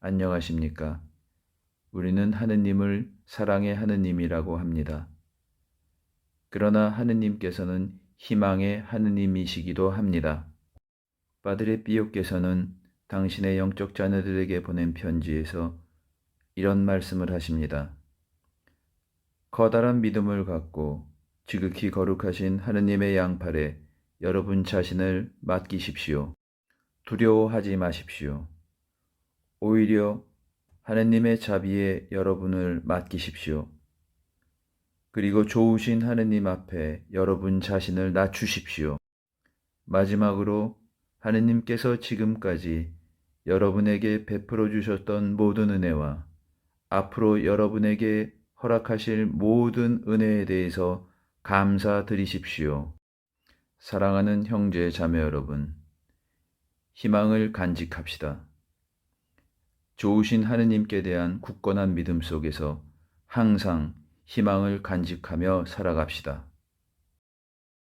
안녕하십니까? 우리는 하느님을 사랑의 하느님이라고 합니다. 그러나 하느님께서는 희망의 하느님이시기도 합니다. 파드레 피오께서는 당신의 영적 자녀들에게 보낸 편지에서 이런 말씀을 하십니다. 커다란 믿음을 갖고 지극히 거룩하신 하느님의 양팔에 여러분 자신을 맡기십시오. 두려워하지 마십시오. 오히려 하느님의 자비에 여러분을 맡기십시오. 그리고 좋으신 하느님 앞에 여러분 자신을 낮추십시오. 마지막으로 하느님께서 지금까지 여러분에게 베풀어 주셨던 모든 은혜와 앞으로 여러분에게 허락하실 모든 은혜에 대해서 감사드리십시오. 사랑하는 형제 자매 여러분, 희망을 간직합시다. 좋으신 하느님께 대한 굳건한 믿음 속에서 항상 희망을 간직하며 살아갑시다.